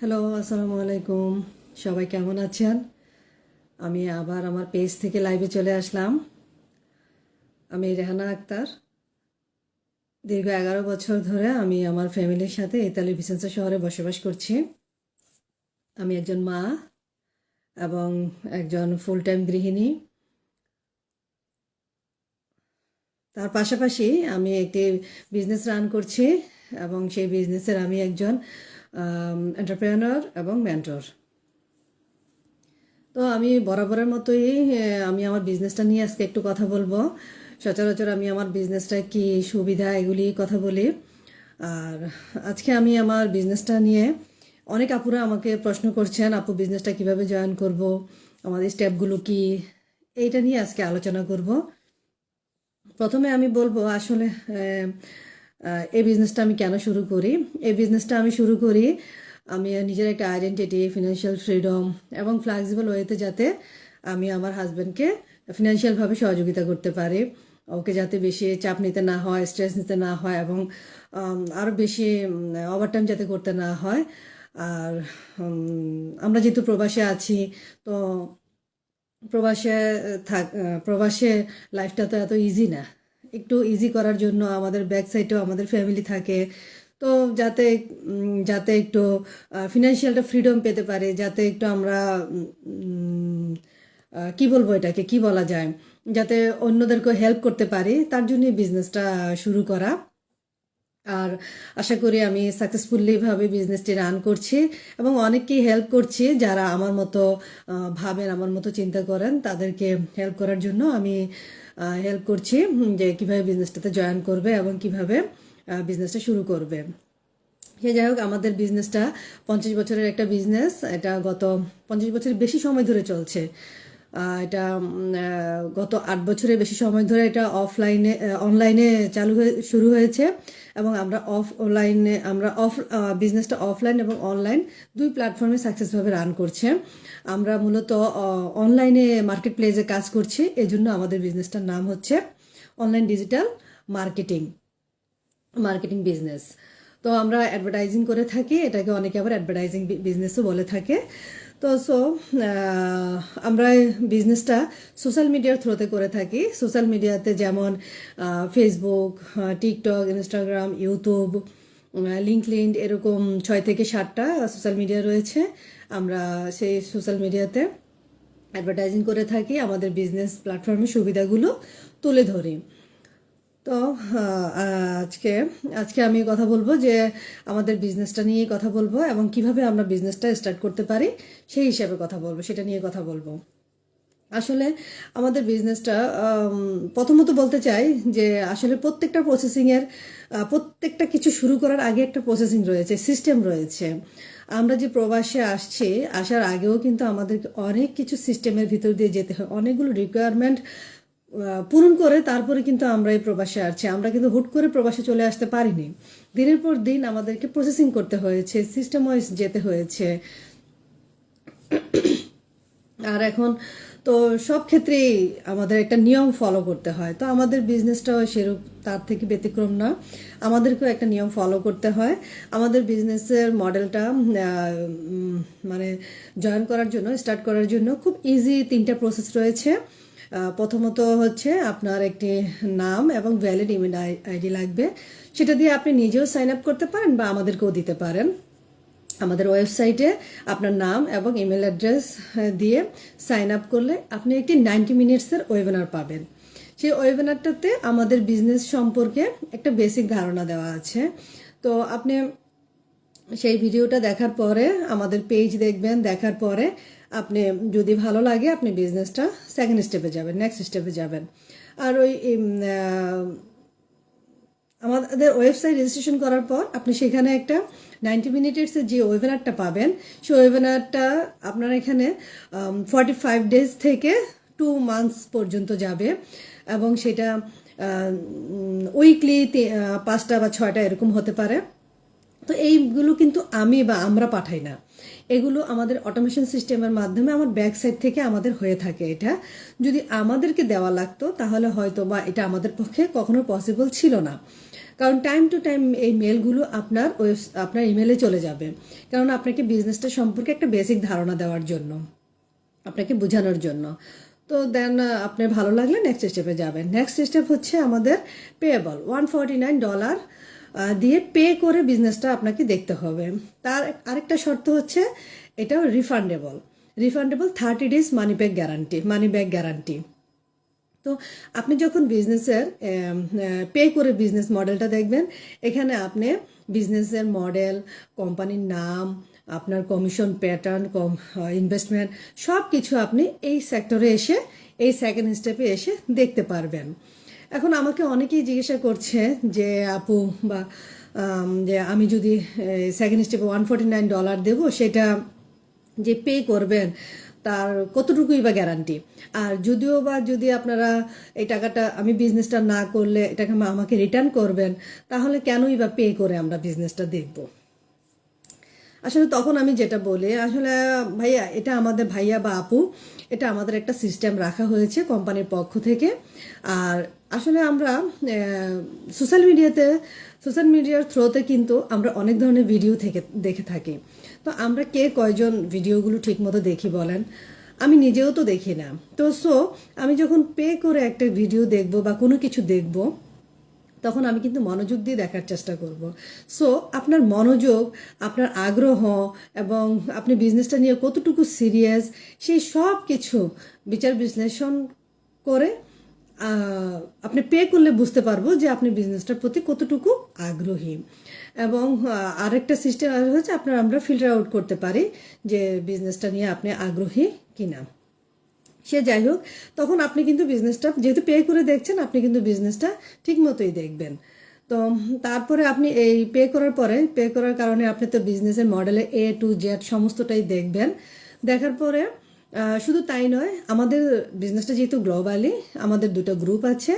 Hello আসসালামু আলাইকুম। সবাই কেমন আছেন? আমি আবার আমার পেজ থেকে লাইভে চলে আসলাম। আমি রেহানা আক্তার। দীর্ঘ এগারো বছর ধরে আমি আমার ফ্যামিলির সাথে ইতালি ভিসেন্সা শহরে বসবাস করছি। আমি একজন মা এবং একজন ফুল টাইম গৃহিণী। তার পাশাপাশি আমি একটি বিজনেস রান করছি এবং সেই বিজনেসের আমি একজন এন্টারপ্রেনার এবং মেন্টর তো আমি বরাবরের মতোই আমি আমার বিজনেসটা নিয়ে আজকে একটু কথা বলব। সচরাচর আমি আমার বিজনেসটা কি সুবিধা এগুলি কথা বলি। আর আজকে আমি আমার বিজনেসটা নিয়ে অনেক আপুরা আমাকে প্রশ্ন করছেন, আপু বিজনেসটা কীভাবে জয়েন করব? আমাদের স্টেপগুলো কি? এইটা নিয়ে আজকে আলোচনা করব। প্রথমে আমি বলব, আসলে এই বিজনেসটা আমি কেন শুরু করি? এই বিজনেসটা আমি শুরু করি, আমি নিজের একটা আইডেন্টিটি ফিনান্সিয়াল ফ্রিডম এবং ফ্লেক্সিবল ওয়েতে যাতে আমি আমার হাজব্যান্ডকে ফিনান্সিয়ালভাবে সহযোগিতা করতে পারি। ওকে যাতে বেশি চাপ নিতে না হয় স্ট্রেস নিতে না হয় এবং আরও বেশি ওভারটাইম যাতে করতে না হয়। আর আমরা যেহেতু প্রবাসে আছি, তো প্রবাসে, থাক প্রবাসে লাইফটা তো এত ইজি না। একটু ইজি করার জন্য আমাদের ব্যাক সাইডেও আমাদের ফ্যামিলি থাকে। তো যাতে যাতে একটু ফিনান্সিয়ালটা ফ্রিডম পেতে পারে, যাতে একটু আমরা কি বলব এটাকে, কি বলা যায়? যাতে অন্যদেরকে হেল্প করতে পারি, তার জন্যই বিজনেসটা শুরু করা। আর আশা করি আমি সাকসেসফুলি ভাবে বিজনেসটি রান করছি এবং অনেককেই হেল্প করছি যারা আমার মতো ভাবেন, আমার মতো চিন্তা করেন, তাদেরকে হেল্প করার জন্য আমি হেল্প করছি যে কীভাবে বিজনেসটাতে জয়েন করবে এবং কীভাবে বিজনেসটা শুরু করবে। সে যাই হোক, আমাদের বিজনেসটা পঞ্চাশ বছরের একটা বিজনেস এটা গত পঞ্চাশ বছরের বেশি সময় ধরে চলছে। এটা গত আট বছরের বেশি সময় ধরে এটা অফলাইনে অনলাইনে চালু হয়ে, শুরু হয়েছে। এবং আমরা অফ অনলাইনে আমরা অফ বিজনেসটা অফলাইন এবং অনলাইন দুই প্ল্যাটফর্মে সাকসেসভাবে রান করছে। আমরা মূলত অনলাইনে মার্কেট প্লেসে কাজ করছি, এজন্য আমাদের বিজনেসটার নাম হচ্ছে online digital marketing marketing business তো আমরা অ্যাডভার্টাইজিং করে থাকি, এটাকে অনেকে আবার অ্যাডভার্টাইজিং বিজনেসও বলে থাকে। তো সো আমরা বিজনেসটা সোশ্যাল মিডিয়ার থ্রুতে করে থাকি। সোশ্যাল মিডিয়াতে যেমন Facebook TikTok Instagram YouTube LinkedIn এরকম ছয় থেকে সাতটা সোশ্যাল মিডিয়া রয়েছে। আমরা সেই সোশ্যাল মিডিয়াতে অ্যাডভার্টাইজিং করে থাকি। আমাদের বিজনেস প্ল্যাটফর্মের সুবিধাগুলো তুলে ধরি। তো আজকে আজকে আমি কথা বলব যে আমাদের বিজনেসটা নিয়ে কথা বলব এবং কীভাবে আমরা বিজনেসটা স্টার্ট করতে পারি, সেই হিসাবে কথা বলব, সেটা নিয়ে কথা বলব। আসলে আমাদের বিজনেসটা প্রথমত বলতে চাই যে আসলে প্রত্যেকটা প্রসেসিংয়ের প্রত্যেকটা কিছু শুরু করার আগে একটা প্রসেসিং রয়েছে সিস্টেম রয়েছে। আমরা যে প্রবাসে আসছি, আসার আগেও কিন্তু আমাদের অনেক কিছু সিস্টেমের ভিতর দিয়ে যেতে হয়, অনেকগুলো রিকোয়ারমেন্ট পূরণ করে তারপরে কিন্তু আমরা এই প্রবাসে আসছি। আমরা কিন্তু হুট করে প্রবাসে চলে আসতে পারিনি। দিনের পর দিন আমাদেরকে প্রসেসিং করতে হয়েছে সিস্টেম ওয়াইজ যেতে হয়েছে। আর এখন তো সব ক্ষেত্রেই আমাদের একটা নিয়ম ফলো করতে হয়। তো আমাদের বিজনেসটাও সেরূপ তার থেকে ব্যতিক্রম না। আমাদেরকেও একটা নিয়ম ফলো করতে হয়। আমাদের বিজনেসের মডেলটা মানে জয়েন করার জন্য স্টার্ট করার জন্য খুব ইজি তিনটা প্রসেস রয়েছে। প্রথমত হচ্ছে আপনার একটি নাম এবং ভ্যালিড ইমেল আইডি লাগবে। সেটা দিয়ে আপনি নিজেও সাইন আপ করতে পারেন বা আমাদেরকেও দিতে পারেন। আমাদের ওয়েবসাইটে আপনার নাম এবং ইমেল অ্যাড্রেস দিয়ে সাইন আপ করলে আপনি একটি নাইনটি মিনিটসের ওয়েবিনার পাবেন। সেই ওয়েবিনারটাতে আমাদের বিজনেস সম্পর্কে একটা বেসিক ধারণা দেওয়া আছে। তো আপনি সেই ভিডিওটা দেখার পরে আমাদের পেজ দেখবেন, দেখার পরে আপনি, যদি ভালো লাগে, আপনি বিজনেসটা সেকেন্ড স্টেপে যাবেন নেক্সট স্টেপে যাবেন। আর ওই আমাদের ওয়েবসাইট রেজিস্ট্রেশন করার পর আপনি সেখানে একটা নাইনটি মিনিটের যে ওয়েবিনারটা পাবেন, সেই ওয়েবিনারটা আপনার এখানে ফর্টি ফাইভ ডেজ থেকে টু মান্থস পর্যন্ত যাবে। এবং সেটা উইকলি পাঁচটা বা ছয়টা এরকম হতে পারে। তো এইগুলো কিন্তু আমি বা আমরা পাঠাই না। এগুলো আমাদের অটোমেশন সিস্টেমের মাধ্যমে আমার ব্যাক সাইড থেকে আমাদের হয়ে থাকে এটা। যদি আমাদেরকে দেওয়া লাগতো, তাহলে হয়তো বা এটা আমাদের পক্ষে কখনো পসিবল ছিল না। কারণ টাইম টু টাইম এই মেলগুলো আপনার ওয়েব আপনার ইমেলে চলে যাবে। কারণ আপনাকে বিজনেসটা সম্পর্কে একটা বেসিক ধারণা দেওয়ার জন্য, আপনাকে বোঝানোর জন্য। তো দেন আপনার ভালো লাগলে নেক্সট স্টেপে যাবেন। নেক্সট স্টেপ হচ্ছে আমাদের payable one forty nine dollar দিয়ে পে করে বিজনেসটা আপনাকে দেখতে হবে। তার আরেকটা শর্ত হচ্ছে, এটাও refundable refundable thirty days money back guarantee money back guarantee তো আপনি যখন বিজনেসের পে করে বিজনেস মডেলটা দেখবেন, এখানে আপনি বিজনেসের মডেল কোম্পানির নাম, আপনার কমিশন প্যাটার্ন কম ইনভেস্টমেন্ট সব কিছু আপনি এই সেক্টরে এসে, এই সেকেন্ড স্টেপে এসে দেখতে পারবেন। এখন আমাকে অনেকেই জিজ্ঞাসা করছে যে, আপু, বা যে আমি যদি সেকেন্ড স্টেপে ওয়ান ফোর্টি নাইন ডলার দেবো, সেটা যে পে করবেন, তার কতটুকুই বা গ্যারান্টি আর যদিও বা যদি আপনারা এই টাকাটা, আমি বিজনেসটা না করলে এটাকে আমা- আমাকে রিটার্ন করবেন, তাহলে কেনই বা পে করে আমরা বিজনেসটা দেখব? আসলে তখন আমি যেটা বলি, আসলে ভাইয়া, এটা আমাদের ভাইয়া বা আপু, এটা আমাদের একটা সিস্টেম রাখা হয়েছে কোম্পানির পক্ষ থেকে। আর আসলে আমরা সোশ্যাল মিডিয়াতে সোশ্যাল মিডিয়ার থ্রোতে কিন্তু আমরা অনেক ধরনের ভিডিও থেকে, দেখে থাকি। তো আমরা কে কয়জন ভিডিওগুলো ঠিকমতো দেখি বলেন? আমি নিজেও তো দেখি না। তো সো আমি যখন পে করে একটা ভিডিও দেখব বা কোনো কিছু দেখব তখন আমি কিন্তু মনোযোগ দিয়ে দেখার চেষ্টা করব। সো আপনার মনোযোগ, আপনার আগ্রহ এবং আপনি বিজনেসটা নিয়ে কতটুকু সিরিয়াস সেই সব কিছু বিচার বিশ্লেষণ করে আপনি পে করলে বুঝতে পারব যে আপনি বিজনেসটার প্রতি কতটুকু আগ্রহী। এবং আরেকটা সিস্টেম হচ্ছে আপনার আমরা ফিল্টার আউট করতে পারি যে বিজনেসটা নিয়ে আপনি আগ্রহী কিনা। সে যাই হোক, তখন আপনি কিন্তু বিজনেসটা যেহেতু পে করে দেখছেন, আপনি কিন্তু বিজনেসটা ঠিক মতোই দেখবেন। তো তারপরে আপনি এই পে করার পরে পে করার কারণে আপনি তো বিজনেসের মডেলে এ টু জেড সমস্তটাই দেখবেন। দেখার পরে শুধু তাই নয়, আমাদের বিজনেসটা যেহেতু গ্লোবালি আমাদের দুটো গ্রুপ আছে।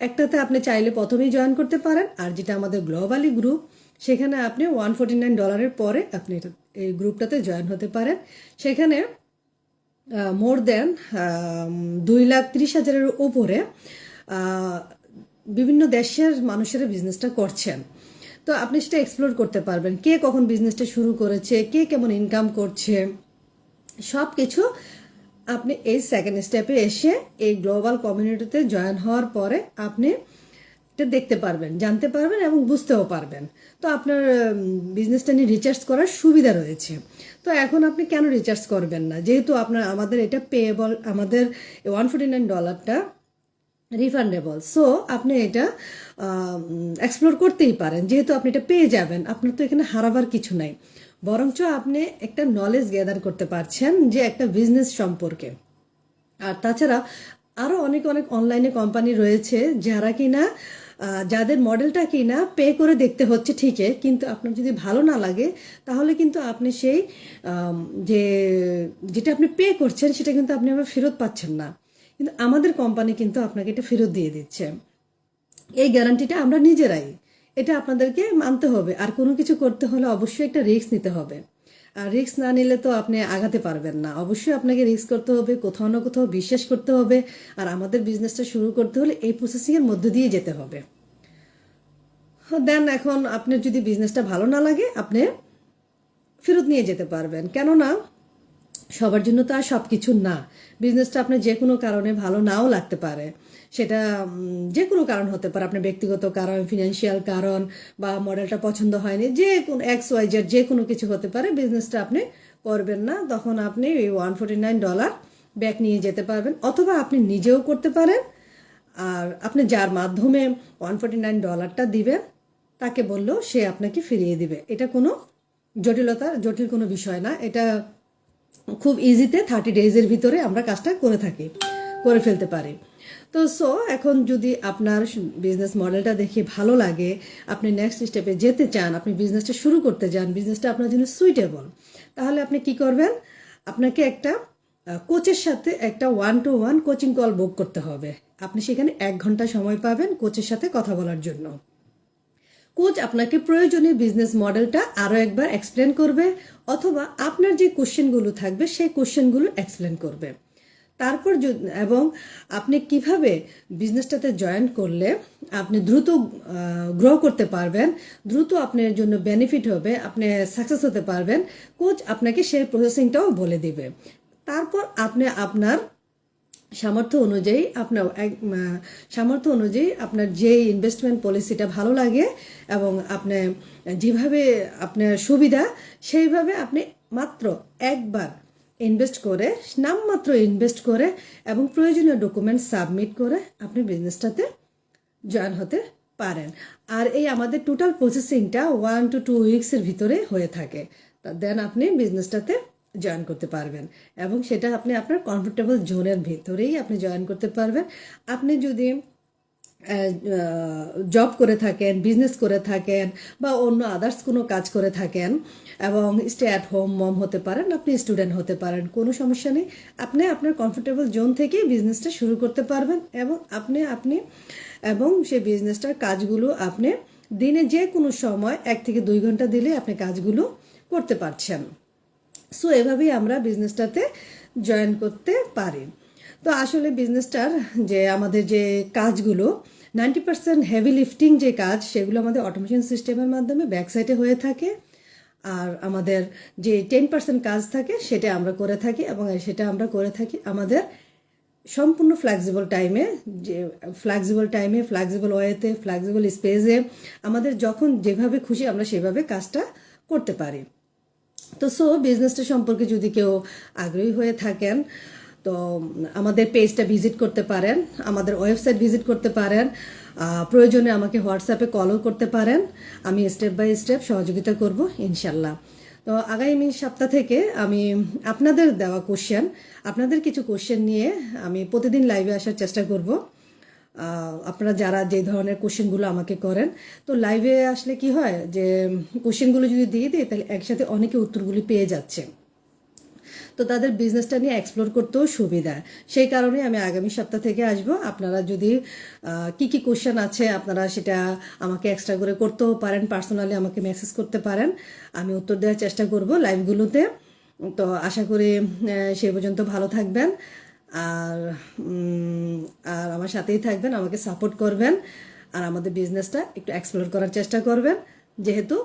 একটাতে আপনি চাইলে প্রথমেই জয়েন করতে পারেন, আর যেটা আমাদের গ্লোবালি গ্রুপ সেখানে আপনি ওয়ান ফোর্টি নাইন ডলারের পরে আপনি এই গ্রুপটাতে জয়েন হতে পারেন। সেখানে মোর দেন দুই লাখ ত্রিশ হাজারের ওপরে বিভিন্ন দেশের মানুষেরা বিজনেসটা করছেন। তো আপনি সেটা এক্সপ্লোর করতে পারবেন। কে কখন বিজনেসটা শুরু করেছে, কে কেমন ইনকাম করছে সব কিছু আপনি এই সেকেন্ড স্টেপে এসে এই গ্লোবাল কমিউনিটিতে জয়েন হওয়ার পরে আপনি এটা দেখতে পারবেন, জানতে পারবেন এবং বুঝতেও পারবেন। তো আপনার বিজনেসটা নিয়ে রিচার্জ করার সুবিধা রয়েছে। তো এখন আপনি কেন রিচার্জ করবেন না? যেহেতু আপনার, আমাদের এটা পেয়েবল আমাদের ওয়ান ফোর্টি নাইন ডলারটা রিফান্ডেবল সো আপনি এটা এক্সপ্লোর করতেই পারেন। যেহেতু আপনি এটা পেয়ে যাবেন, আপনার তো এখানে হারাবার কিছু নাই। বরঞ্চ আপনি একটা নলেজ গ্যাদার করতে পারছেন যে একটা বিজনেস সম্পর্কে। আর তাছাড়া আরও অনেক অনেক অনলাইনে কোম্পানি রয়েছে যারা কিনা যাদের মডেলটা কি না পে করে দেখতে হচ্ছে ঠিকই, কিন্তু আপনার যদি ভালো না লাগে, তাহলে কিন্তু আপনি সেই যে, যেটা আপনি পে করছেন সেটা কিন্তু আপনি আবার ফেরত পাচ্ছেন না। কিন্তু আমাদের কোম্পানি কিন্তু আপনাকে এটা ফেরত দিয়ে দিচ্ছে। এই গ্যারান্টিটা আমরা নিজেরাই, এটা আপনাদেরকে মানতে হবে। আর কোনো কিছু করতে হলে অবশ্যই একটা রিস্ক নিতে হবে। রিস্ক না নিলে তো আপনি আগাতে পারবেন না। অবশ্যই আপনাকে রিস্ক করতে হবে, কোথাও না কোথাও বিশ্বাস করতে হবে। আর আমাদের বিজনেসটা শুরু করতে হলে এই প্রসেসিংয়ের মধ্য দিয়ে যেতে হবে। দেন এখন আপনার যদি বিজনেসটা ভালো না লাগে, আপনি ফেরত নিয়ে যেতে পারবেন। কেননা সবার জন্য তো আর সব কিছু না। বিজনেসটা আপনার যে কোনো কারণে ভালো নাও লাগতে পারে। সেটা যে কোনো কারণ হতে পারে। আপনার ব্যক্তিগত কারণ ফিনান্সিয়াল কারণ বা মডেলটা পছন্দ হয়নি, যে কোনো এক্স ওয়াই জেড যে কোনো কিছু হতে পারে বিজনেসটা আপনি করবেন না। তখন আপনি ওই one forty nine dollar back নিয়ে যেতে পারবেন, অথবা আপনি নিজেও করতে পারেন। আর আপনি যার মাধ্যমে ওয়ান ফোর্টি নাইন ডলারটা দিবেন, তাকে বললেও সে আপনাকে ফিরিয়ে দিবে। এটা কোনো জটিলতার জটিল কোনো বিষয় না। এটা খুব ইজিতে থার্টি ডেজের ভিতরে আমরা কাজটা করে থাকি, করে ফেলতে পারি। তো সো এখন যদি আপনার বিজনেস মডেলটা দেখে ভালো লাগে, আপনি নেক্সট স্টেপে যেতে চান, আপনি বিজনেসটা শুরু করতে চান বিজনেসটা আপনার জন্য সুইটেবল তাহলে আপনি কি করবেন? আপনাকে একটা কোচের সাথে একটা one to one coaching call book করতে হবে। আপনি সেখানে এক ঘণ্টা সময় পাবেন কোচের সাথে কথা বলার জন্য। কোচ আপনাকে প্রয়োজনীয় বিজনেস মডেলটা আরও একবার এক্সপ্লেন করবে, অথবা আপনার যে কোশ্চেনগুলো থাকবে, সেই কোশ্চেনগুলো এক্সপ্লেন করবে। তারপর এবং আপনি কীভাবে বিজনেসটাতে জয়েন করলে আপনি দ্রুত গ্রো করতে পারবেন, দ্রুত আপনার জন্য বেনিফিট হবে, আপনি সাকসেস হতে পারবেন, কোচ আপনাকে সেই প্রসেসিংটাও বলে দিবে। তারপর আপনি আপনার সামর্থ্য অনুযায়ী আপনার সামর্থ্য অনুযায়ী আপনার যে ইনভেস্টমেন্ট পলিসিটা ভালো লাগে এবং আপনি যেভাবে আপনার সুবিধা, সেইভাবে আপনি মাত্র একবার ইনভেস্ট করে, নামমাত্র ইনভেস্ট করে এবং প্রয়োজনীয় ডকুমেন্ট সাবমিট করে আপনি বিজনেসটাতে জয়েন হতে পারেন। আর এই আমাদের টোটাল প্রসেসিংটা ওয়ান টু টু উইকসের ভিতরে হয়ে থাকে। দেন আপনি বিজনেসটাতে জয়েন করতে পারবেন। এবং সেটা আপনি আপনার কমফোর্টেবল জোনের ভিতরেই আপনি জয়েন করতে পারবেন। আপনি যদি জব করে থাকেন বিজনেস করে থাকেন বা অন্য আদার্স কোনো কাজ করে থাকেন এবং স্টে অ্যাট হোম মম হতে পারেন, আপনি স্টুডেন্ট হতে পারেন, কোনো সমস্যা নেই। আপনি আপনার কমফোর্টেবল জোন থেকেই বিজনেসটা শুরু করতে পারবেন এবং আপনি আপনি এবং সেই বিজনেসটার কাজগুলো আপনি দিনে যে কোনো সময় এক থেকে দুই ঘণ্টা দিলে আপনি কাজগুলো করতে পারছেন। সো এভাবেই আমরা বিজনেসটাতে জয়েন করতে পারি। তো আসলে বিজনেসটার যে আমাদের যে কাজগুলো নাইনটি পার্সেন্ট হেভি লিফটিং যে কাজ, সেগুলো আমাদের অটোমেশন সিস্টেমের মাধ্যমে ব্যাক সাইডে হয়ে থাকে। আর আমাদের যে টেন পার্সেন্ট কাজ থাকে, সেটা আমরা করে থাকি এবং সেটা আমরা করে থাকি আমাদের সম্পূর্ণ ফ্লেক্সিবল টাইমে যে ফ্লেক্সিবল টাইমে ফ্লেক্সিবল ওয়েতে ফ্লেক্সিবল স্পেসে আমাদের যখন যেভাবে খুশি আমরা সেভাবে কাজটা করতে পারি। তো সো বিজনেসটা সম্পর্কে যদি কেউ আগ্রহী হয়ে থাকেন, তো আমাদের পেজটা ভিজিট করতে পারেন, আমাদের ওয়েবসাইট ভিজিট করতে পারেন প্রয়োজনে আমাকে হোয়াটসঅ্যাপে কলও করতে পারেন, আমি স্টেপ বাই স্টেপ সহযোগিতা করব, ইনশাল্লাহ। তো আগামী সপ্তাহ থেকে আমি আপনাদের দেওয়া কোশ্চেন আপনাদের কিছু কোশ্চেন নিয়ে আমি প্রতিদিন লাইভে আসার চেষ্টা করব। আপনারা যারা যে ধরনের কোশ্চেনগুলো আমাকে করেন, তো লাইভে আসলে কি হয় যে, কোশ্চেনগুলো যদি দিয়ে দিই, তাহলে একসাথে অনেকে উত্তরগুলি পেয়ে যাচ্ছে। তো তাদের বিজনেসটা নিয়ে এক্সপ্লোর করতেও সুবিধা। সেই কারণে আমি আগামী সপ্তাহ থেকে আসব। আপনারা যদি কি কি কোশ্চেন আছে, আপনারা সেটা আমাকে এক্সট্রা করে করতেও পারেন পার্সোনালি আমাকে মেসেজ করতে পারেন। আমি উত্তর দেওয়ার চেষ্টা করব লাইভগুলোতে তো আশা করি সে পর্যন্ত ভালো থাকবেন। আর আর আমার সাথেই থাকবেন, আমাকে সাপোর্ট করবেন, আর আমাদের বিজনেসটা একটু এক্সপ্লোর করার চেষ্টা করবেন। যেহেতু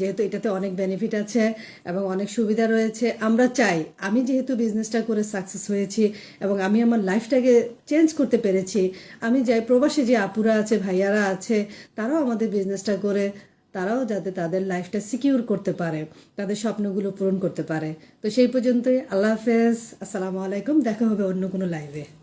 যেহেতু এটাতে অনেক বেনিফিট আছে এবং অনেক সুবিধা রয়েছে, আমরা চাই, আমি যেহেতু বিজনেসটা করে সাকসেস হয়েছি এবং আমি আমার লাইফটাকে চেঞ্জ করতে পেরেছি, আমি যাই, প্রবাসী যে আপুরা আছে, ভাইয়ারা আছে, তারাও আমাদের বিজনেসটা করে তারাও যাতে তাদের লাইফটা সিকিউর করতে পারে, তাদের স্বপ্নগুলো পূরণ করতে পারে। তো সেই পর্যন্তই, আল্লাহ হাফেজ, আসসালামু আলাইকুম, দেখা হবে অন্য কোনো লাইভে